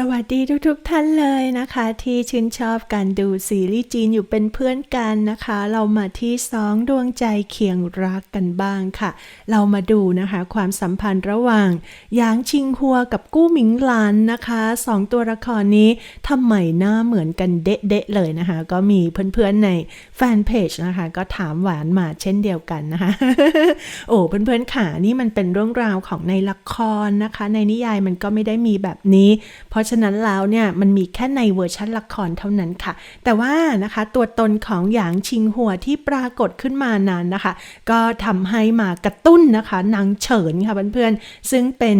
สวัสดีทุกๆทท่านเลยนะคะ ที่ชื่นชอบการดูซีรีส์จีนอยู่เป็นเพื่อนกันนะคะ เรามาที่สองดวงใจเคียงรักกันบ้างค่ะ เรามาดูนะคะ ความสัมพันธ์ระหว่างหยางชิงฮัวกับกู้หมิงหลานนะคะสองตัวละครนี้ทำไมหน้าเหมือนกันเดะๆเลยนะคะ ก็มีเพื่อนๆในแฟนเพจนะคะ ก็ถามหวานมาเช่นเดียวกันนะคะ โอ้เพื่อนๆค่ะนี่มันเป็นเรื่องราวของในละครนะคะ ในนิยายมันก็ไม่ได้มีแบบนี้ เพราะฉะนั้นแล้วเนี่ยมันมีแค่ในเวอร์ชันละครเท่านั้นค่ะ แต่ว่านะคะตัวตนของหยางชิงหัวที่ปรากฏขึ้นมานั้นนะคะ ก็ทำให้มากระตุ้นนะคะนางเฉินค่ะเพื่อนๆซึ่งเป็น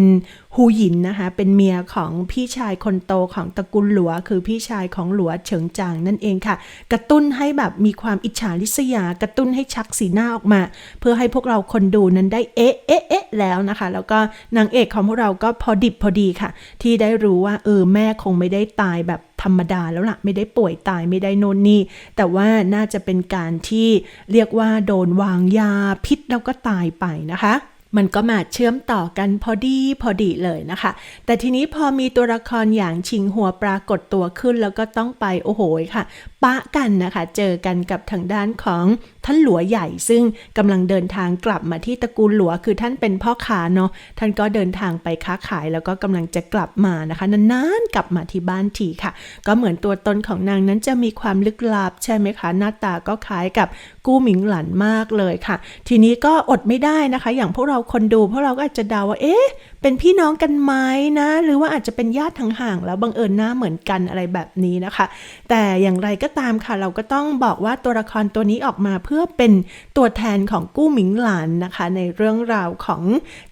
ฮูหยินนะคะเป็นเมียของพี่ชายคนโตของตระกูลหลัว คือพี่ชายของหลัวเฉิงจางนั่นเองค่ะ กระตุ้นให้แบบมีความอิจฉาริษยากระตุ้นให้ชักสีหน้าออกมา เพื่อให้พวกเราคนดูนั้นได้เอ๊ะเอ๊ะเอ๊ะแล้วนะคะ แล้วก็นางเอกของพวกเราก็พอดิบพอดีค่ะ ที่ได้รู้ว่าเออแม่คงไม่ได้ตายแบบธรรมดาแล้วล่ะไม่ได้ป่วยตายไม่ได้โนนนี่ แต่ว่าน่าจะเป็นการที่เรียกว่าโดนวางยาพิษแล้วก็ตายไปนะคะ มันก็มาเชื่อมต่อกันพอดีพอดีเลยนะคะ แต่ทีนี้พอมีตัวละครอย่างชิงหัวปรากฏตัวขึ้นแล้วก็ต้องไปโอ้โหค่ะ ปะกันนะคะ เจอกันกับทางด้านของท่านหลัวใหญ่ ซึ่งกำลังเดินทางกลับมาที่ตระกูลหลัวคือท่านเป็นพ่อค้าเนาะท่านก็เดินทางไปค้าขายแล้วก็กำลังจะกลับมานะคะนานๆกลับมาที่บ้านทีค่ะ ก็เหมือนตัวตนของนางนั้นจะมีความลึกลับใช่ไหมคะหน้าตาก็คล้ายกับกู้หมิงหลันมากเลยค่ะ ทีนี้ก็อดไม่ได้นะคะ อย่างพวกเราคนดูพวกเราก็อาจจะเดาว่า เอ๊ะ เป็นพี่น้องกันไหมนะ หรือว่าอาจจะเป็นญาติห่างๆแล้วบังเอิญหน้าเหมือนกันอะไรแบบนี้นะคะ แต่อย่างไรก็ตามค่ะ เราก็ต้องบอกว่าตัวละครตัวนี้ออกมาเพื่อเป็นตัวแทนของกู้หมิงหลานนะคะ ในเรื่องราวของ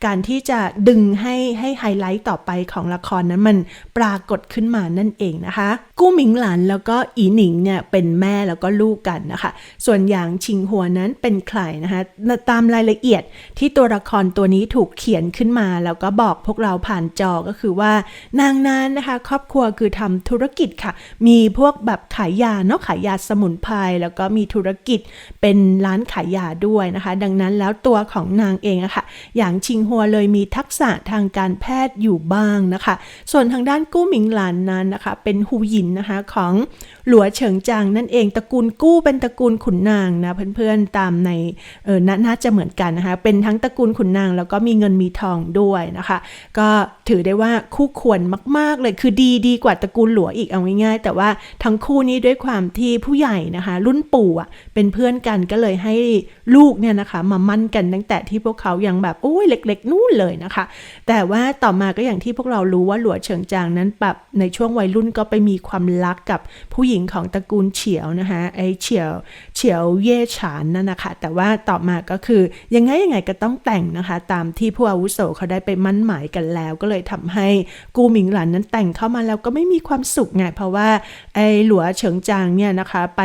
การที่จะดึงให้ให้ไฮไลท์ต่อไปของละครนั้นมันปรากฏขึ้นมานั่นเองนะคะ กู้หมิงหลานแล้วก็อีหนิงเนี่ยเป็นแม่แล้วก็ลูกกันนะคะ ส่วนอย่างชิงหัวนั้นเป็นใครนะคะตามรายละเอียดที่ตัวละครตัวนี้ถูกเขียนขึ้นมา แล้วก็บอกพวกเราผ่านจอก็คือว่านางนั้นนะคะ ครอบครัวคือทำธุรกิจค่ะ มีพวกแบบขายยาเนาะขายยาสมุนไพรแล้วก็มีธุรกิจเป็นร้านขายยาด้วยนะคะ ดังนั้นแล้วตัวของนางเองอะค่ะ อย่างชิงหัวเลยมีทักษะทางการแพทย์อยู่บ้างนะคะ ส่วนทางด้านกู้หมิงหลานนั้นนะคะ เป็นฮูหยินนะคะของหลัวเฉิงจางนั่นเองตระกูลกู้เป็นตระกูลขุนนางนะเพื่อนๆตามในเออน่าจะเหมือนกันนะคะเป็นทั้งตระกูลขุนนาง แล้วก็มีเงินมีทองด้วยนะคะ ก็ถือได้ว่าคู่ควรมาก ๆ เลยคือดีดีกว่าตระกูลหลัวอีกเอาง่ายๆ แต่ว่าทั้งคู่นี้ด้วยความที่ผู้ใหญ่นะคะ รุ่นปู่อะเป็นเพื่อนกันก็เลยให้ลูกเนี่ยนะคะ มามั่นกันตั้งแต่ที่พวกเขายังแบบโอ้ยเล็ก ๆ นู่นเลยนะคะ แต่ว่าต่อมาก็อย่างที่พวกเรารู้ว่าหลัวเฉิงจางนั้นแบบในช่วงวัยรุ่นก็ไปมีความรักกับผู้หญิงของตระกูลเฉียวนะคะไอเฉียวเฉียวเย่ฉานนั่นนะคะแต่ว่าต่อมาก็คือยังไงยังไงก็ต้องแต่งนะคะ ตามที่ผู้อาวุโสเขาได้ไปมั่นหมายกันแล้ว ก็เลยทำให้กูหมิงหลันนั้นแต่งเข้ามาแล้วก็ไม่มีความสุขไงเพราะว่าไอ้หลัวเฉิงจางเนี่ยนะคะ ไป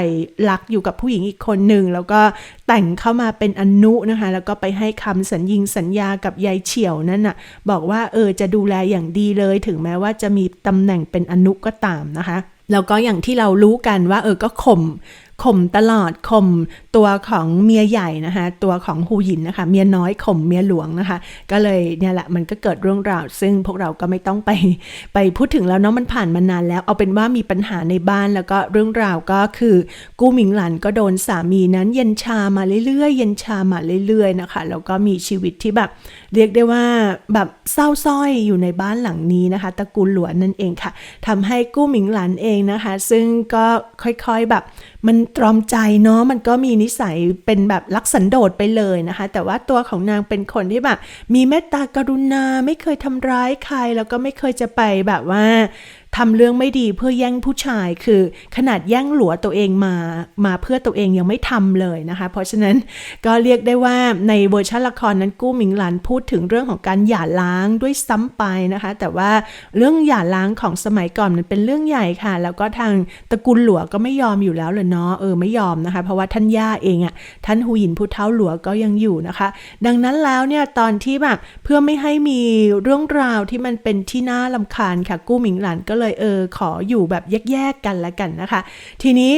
รักอยู่กับผู้หญิงอีกคนหนึ่งแล้วก็แต่งเข้ามาเป็นอนุนะคะ แล้วก็ไปให้คำสัญญิงสัญญากับยายเฉียวนั่นน่ะบอกว่าเออจะดูแลอย่างดีเลยถึงแม้ว่าจะมีตำแหน่งเป็นอนุก็ตามนะคะแล้วก็อย่างที่เรารู้กันว่าเออก็ข่ม ข่มตลอดข่มตัวของเมียใหญ่นะคะตัวของฮูหยินนะคะเมียน้อยข่มเมียหลวงนะคะ ก็เลยเนี่ยแหละมันก็เกิดเรื่องราว ซึ่งพวกเราก็ไม่ต้องไปไปพูดถึงแล้วเนาะมันผ่านมานานแล้ว เอาเป็นว่ามีปัญหาในบ้านแล้วก็เรื่องราวก็คือกู้หมิงหลันก็โดนสามีนั้นเย็นชามาเรื่อยๆ เย็นชามาเรื่อยๆนะคะแล้วก็มีชีวิตที่แบบเรียกได้ว่าแบบเศร้าส้อยอยู่ในบ้านหลังนี้นะคะตระกูลหลวนนั่นเองค่ะทำให้กู้หมิงหลันเองนะคะ ซึ่งก็ค่อยๆแบบ มันตรอมใจเนาะมันก็มีนิสัยเป็นแบบลักสันโดษไปเลยนะคะ แต่ว่าตัวของนางเป็นคนที่แบบ มีเมตตากรุณาไม่เคยทำร้ายใคร แล้วก็ไม่เคยจะไปแบบว่า ทำเรื่องไม่ดีเพื่อแย่งผู้ชายคือขนาดแย่งหลัวตัวเองมามาเพื่อตัวเองยังไม่ทำเลยนะคะ เพราะฉะนั้นก็เรียกได้ว่าในเวอร์ชันละครนั้นกู้หมิงหลันพูดถึงเรื่องของการหย่าล้างด้วยซ้ำไปนะคะ แต่ว่าเรื่องหย่าล้างของสมัยก่อนมันเป็นเรื่องใหญ่ค่ะ แล้วก็ทางตระกูลหลัวก็ไม่ยอมอยู่แล้วเลยเนาะเออไม่ยอมนะคะ เพราะว่าท่านย่าเองอะ่ะท่านหูหยินผู้เท้าหลัวก็ยังอยู่นะคะ ดังนั้นแล้วเนี่ยตอนที่แบบเพื่อไม่ให้มีเรื่องราวที่มันเป็นที่น่าลำคาญค่ะกู้หมิงหลันก็เลยเออขออยู่แบบแยกๆกันละกันนะคะ ทีนี้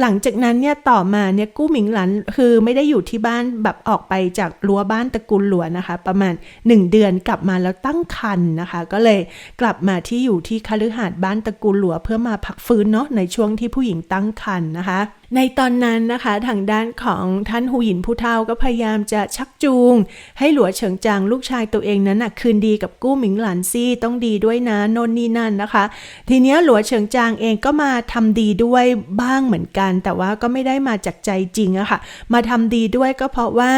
หลังจากนั้นเนี่ยต่อมาเนี่ยกู้หมิงหลันคือไม่ได้อยู่ที่บ้านแบบออกไปจากรั้วบ้านตระกูลหลวนนะคะ ประมาณ 1 เดือนกลับมาแล้วตั้งครรภ์นะคะ ก็เลยกลับมาที่อยู่ที่คฤหาสน์บ้านตระกูลหลัว เพื่อมาพักฟื้นเนาะในช่วงที่ผู้หญิงตั้งครรภ์นะคะ ในตอนนั้นนะคะทางด้านของท่านหูหยินผู้เฒ่าก็พยายามจะชักจูง ให้หลัวเฉิงจางลูกชายตัวเองนั้นนะคืนดีกับกู้หมิงหลันซี่ต้องดีด้วยนะโนนนี่นั่นนะคะ ทีเนี้ยหลัวเฉิงจางเองก็มาทำดีด้วยบ้างเหมือนกัน แต่ว่าก็ไม่ได้มาจากใจจริงอะค่ะ มาทำดีด้วยก็เพราะว่า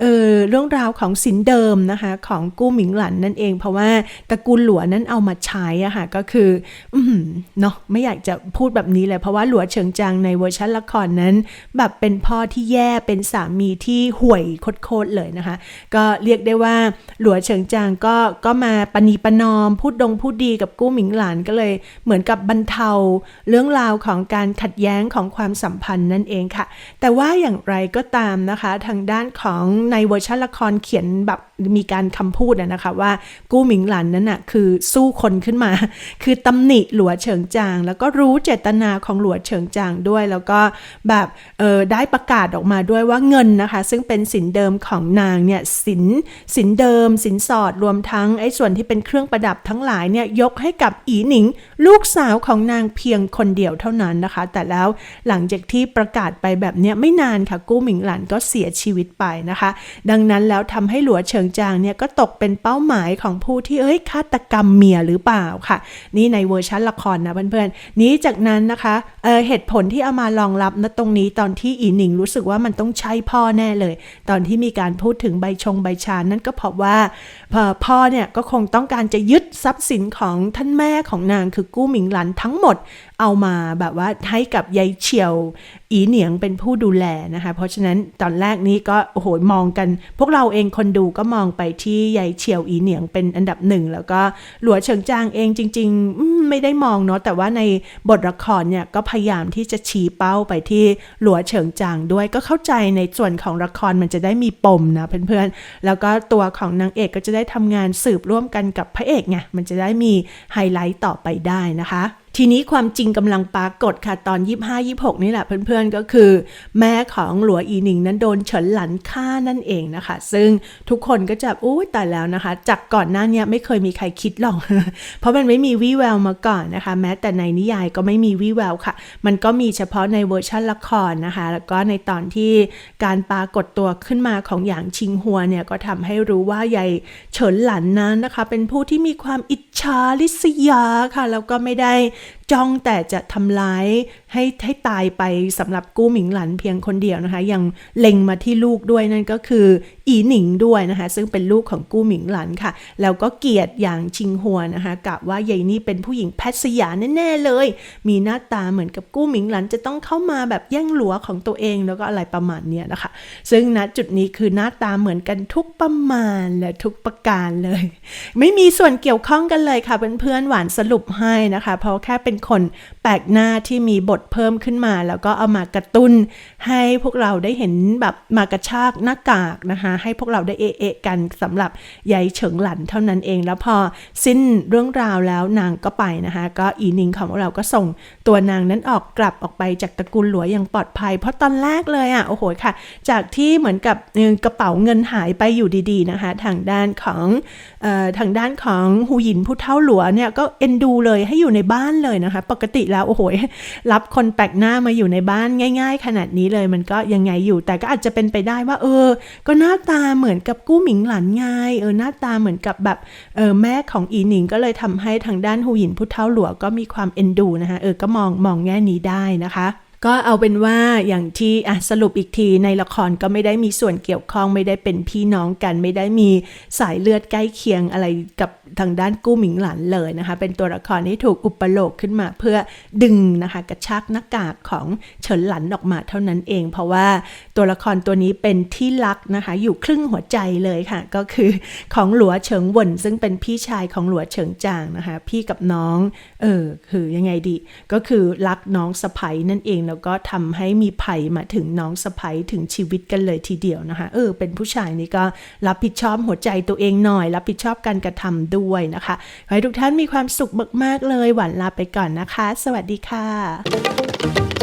เออเรื่องราวของสินเดิมนะคะของกู้หมิงหลันนั่นเอง เพราะว่าตระกูลหลัวนั้นเอามาใช้อะค่ะก็คืออืมเนาะไม่อยากจะพูดแบบนี้เลยเพราะว่าหลัวเฉิงจางในเวอร์ชันละครนั้น แบบเป็นพ่อที่แย่เป็นสามีที่ห่วยโคตรเลยนะคะ ก็เรียกได้ว่าหลัวเฉิงจางก็ก็มาปณีประนอม พูดดงพูดดีกับกู้หมิงหลานก็เลย เหมือนกับบรรเทาเรื่องราวของการขัดแย้งของความสัมพันธ์นั่นเองค่ะ แต่ว่าอย่างไรก็ตามนะคะ ทางด้านของในเวอร์ชันละครเขียนแบบ มีการคำพูดนะคะว่ากู้หมิงหลันนั้นน่ะคือสู้คนขึ้นมา คือตำหนิหลัวเฉิงจาง แล้วก็รู้เจตนาของหลัวเฉิงจางด้วย แล้วก็แบบเออได้ประกาศออกมาด้วยว่าเงินนะคะ ซึ่งเป็นสินเดิมของนางเนี่ยสินสินเดิม สินสอดรวมทั้งไอ้ส่วนที่เป็นเครื่องประดับทั้งหลายเนี่ยยกให้กับอีหนิง ลูกสาวของนางเพียงคนเดียวเท่านั้นนะคะ แต่แล้วหลังจากที่ประกาศไปแบบเนี้ยไม่นานค่ะกู้หมิงหลันก็เสียชีวิตไปนะคะ ดังนั้นแล้วทำให้หลัวเฉิงจางเนี่ยก็ตกเป็นเป้าหมายของผู้ที่เอ้ยฆาตกรรมเมียหรือเปล่าค่ะ นี่ในเวอร์ชันละครนะเพื่อนๆนี้จากนั้นนะคะเเหตุผลที่เอามารองรับนะตรงนี้ตอนที่อีหนิงรู้สึกว่ามันต้องใช่พ่อแน่เลย ตอนที่มีการพูดถึงใบชงใบชานั่นก็เพราะว่าพ,พ่อเนี่ยก็คงต้องการจะยึดทรัพย์สินของท่านแม่ของนางคือกู้หมิงหลันทั้งหมดเอามาแบบว่าให้กับยายเฉียว อีเหนียงเป็นผู้ดูแลนะคะ เพราะฉะนั้นตอนแรกนี้ก็โอ้โหมองกัน พวกเราเองคนดูก็มองไปที่ยายเฉียวอีเหนียงเป็นอันดับหนึ่งแล้วก็หลัวเฉิงจางเองจริงๆ ไม่ได้มองเนาะแต่ว่าในบทละครเนี่ยก็พยายามที่จะชี้เป้าไปที่หลัวเฉิงจางด้วยก็เข้าใจในส่วนของละครมันจะได้มีปมนะเพื่อนๆ แล้วก็ตัวของนางเอกก็จะได้ทำงานสืบร่วมกันกับพระเอกไงมันจะได้มีไฮไลท์ต่อไปได้นะคะ ทีนี้ความจริงกำลังปรากฏค่ะตอน 25-26 นี่แหละเพื่อนๆก็คือ แม่ของหลัวอีหนิงนั้นโดนเฉินหลันฆ่านั่นเองนะคะ ซึ่งทุกคนก็จะอุ้ยตายแล้วนะคะ จากก่อนหน้าเนี้ไม่เคยมีใครคิดหรอก เพราะมันไม่มีวี่แววมาก่อนนะคะ แม้แต่ในนิยายก็ไม่มีวี่แววค่ะ มันก็มีเฉพาะในเวอร์ชันละครนะคะ แล้วก็ในตอนที่การปรากฏตัวขึ้นมาของหยางชิงหัวเนี่ยก็ทำให้รู้ว่ายายเฉินหลันนั้นนะคะ เป็นผู้ที่มีความอิจ ฉาริษยาค่ะ แล้วก็ไม่ได้จ้องแต่จะทำร้ายให้ให้ตายไปสำหรับกู้หมิงหลันเพียงคนเดียวนะคะ ยังเล็งมาที่ลูกด้วยนั่นก็คือ อีหนิงด้วยนะคะ ซึ่งเป็นลูกของกู้หมิงหลันค่ะ แล้วก็เกลียดอย่างชิงหัวนะคะกะว่ายายนี่เป็นผู้หญิงแพทย์สยาแน่ๆเลย มีหน้าตาเหมือนกับกู้หมิงหลันจะต้องเข้ามาแบบแย่งหลัวของตัวเองแล้วก็อะไรประมาณเนี้ยนะคะ ซึ่งณจุดนี้คือหน้าตาเหมือนกันทุกประมาณและทุกประการเลย ไม่มีส่วนเกี่ยวข้องกันเลยค่ะเพื่อนๆหวานสรุปให้นะคะ เพราะแค่เป็นคนแปลกหน้าที่มีบทเพิ่มขึ้นมา แล้วก็เอามากระตุ้น ให้พวกเราได้เห็นแบบมากระชากหน้ากากนะคะ ให้พวกเราได้เอะเอะกันสำหรับยายเฉิงหลันเท่านั้นเองแล้วพอสิ้นเรื่องราวแล้วนางก็ไปนะคะ ก็อีนิงของเราก็ส่งตัวนางนั้นออกกลับออกไปจากตระกูลหลัวอย่างปลอดภัย เพราะตอนแรกเลยอะโอ้โหค่ะ จากที่เหมือนกับเอ่อกระเป๋าเงินหายไปอยู่ดีๆนะคะ ทางด้านของออทางด้านของหูหยินผู้เท่าหลัวเนี่ยก็เอ็นดูเลยให้อยู่ในบ้านเลยนะคะ ปกติแล้วโอ้โหรับคนแปลกหน้ามาอยู่ในบ้านง่าย ๆ ขนาดนี้เลยมันก็ยังไงอยู่ แต่ก็อาจจะเป็นไปได้ว่า เออ ก็หน้าตาเหมือนกับกู้หมิงหลันไงเออหน้าตาเหมือนกับแบบเออแม่ของอีหนิงก็เลยทำให้ทางด้านหูหยินผู้เท่าหลัวก็มีความเอ็นดูนะคะเออก็มองมองแง่นี้ได้นะคะ ก็เอาเป็นว่าอย่างที่สรุปอีกทีในละครก็ไม่ได้มีส่วนเกี่ยวข้องไม่ได้เป็นพี่น้องกันไม่ได้มีสายเลือดใกล้เคียงอะไรกับทางด้านกู้หมิงหลันเลยนะคะ เป็นตัวละครที่ถูกอุปโลกขึ้นมาเพื่อดึงนะคะกระชากหน้ากากของเฉินหลันออกมาเท่านั้นเอง เพราะว่าตัวละครตัวนี้เป็นที่รักนะคะอยู่ครึ่งหัวใจเลยค่ะ ก็คือของหลัวเฉิงหวนซึ่งเป็นพี่ชายของหลัวเฉิงจางนะคะ พี่กับน้องเออคือยังไงดี ก็คือรักน้องสะใภ้นั่นเองแล้วก็ทำให้มีภัยมาถึงน้องสะพ้ยถึงชีวิตกันเลยทีเดียวนะคะ เออ เป็นผู้ชายนี่ก็รับผิดชอบหัวใจตัวเองหน่อย รับผิดชอบการกระทำด้วยนะคะขอให้ทุกท่านมีความสุขมากๆเลย หวันลาไปก่อนนะคะ สวัสดีค่ะ